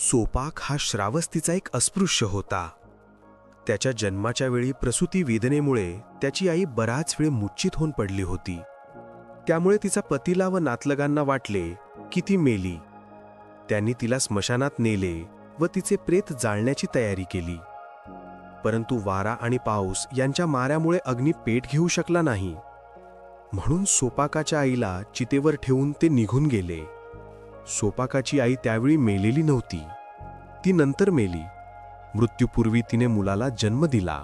सोपाक हा श्रावस्तीचा एक अस्पृश्य होता. त्याच्या जन्माच्या वेळी प्रसूती वेदनेमुळे त्याची आई बराच वेळ मुच्चित होऊन पडली होती. त्यामुळे तिचा पतीला व नातलगांना वाटले की ती मेली. त्यांनी तिला स्मशानात नेले व तिचे प्रेत जाळण्याची तयारी केली. परंतु वारा आणि पाऊस यांच्या माऱ्यामुळे अग्नी पेट घेऊ शकला नाही. म्हणून सोपाकाच्या आईला चितेवर ठेवून ते निघून गेले. सोपाकाची आई त्यावेळी मेलेली नव्हती. ती नंतर मेली. मृत्यूपूर्वी तिने मुलाला जन्म दिला.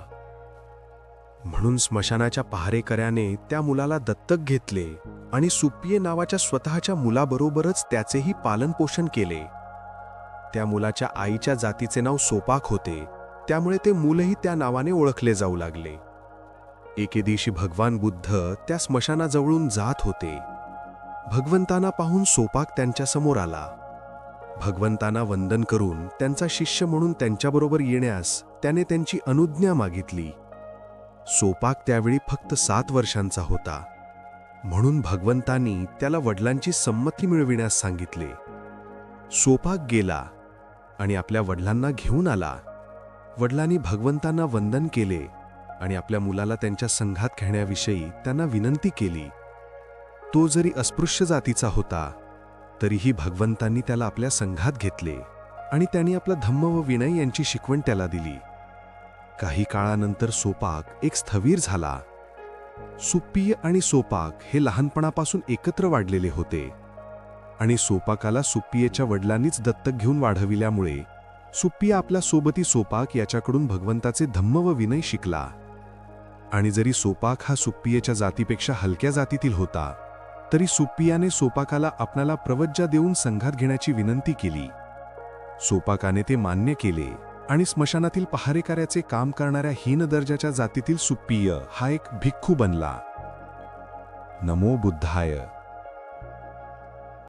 म्हणून स्मशानाच्या पहारेकऱ्याने त्या मुलाला दत्तक घेतले आणि सुप्पिये नावाच्या स्वतःच्या मुलाबरोबरच त्याचेही पालनपोषण केले. त्या मुलाच्या आईच्या जातीचे नाव सोपाक होते. त्यामुळे ते मूलही त्या नावाने ओळखले जाऊ लागले. एके दिवशी भगवान बुद्ध त्या स्मशानाजवळून जात होते. भगवंतांना पाहून सोपाक त्यांच्यासमोर आला. भगवंतांना वंदन करून त्यांचा शिष्य म्हणून त्यांच्याबरोबर येण्यास त्याने त्यांची अनुज्ञा मागितली. सोपाक त्यावेळी फक्त सात वर्षांचा होता. म्हणून भगवंतांनी त्याला वडिलांची संमती मिळविण्यास सांगितले. सोपाक गेला आणि आपल्या वडिलांना घेऊन आला. वडिलांनी भगवंतांना वंदन केले आणि आपल्या मुलाला त्यांच्या संघात घेण्याविषयी त्यांना विनंती केली. तो जरी अस्पृश्य जातीचा होता तरीही भगवंतांनी त्याला आपल्या संघात घेतले आणि त्यांनी आपला धम्म व विनय यांची शिकवण त्याला दिली. काही काळानंतर सोपाक एक स्थवीर झाला. सुप्पीय आणि सोपाक हे लहानपणापासून एकत्र वाढलेले होते. आणि सोपाकाला सुप्पियेच्या वडिलांनीच दत्तक घेऊन वाढविल्यामुळे सुप्पिय आपल्या सोबती सोपाक याच्याकडून भगवंताचे धम्म व विनय शिकला. आणि जरी सोपाक हा सुप्पियेच्या जातीपेक्षा हलक्या जातीतील होता तरी सुप्पियाने सोपाकाला आपणाला प्रवज्जा देऊन संघात घेण्याची विनंती केली. सोपाकाने ते मान्य केले आणि स्मशानातील पहारेकऱ्याचे काम करणाऱ्या हीन दर्जाच्या जातीतील सुप्पिय हा एक भिक्खू बनला. नमो बुद्धाय.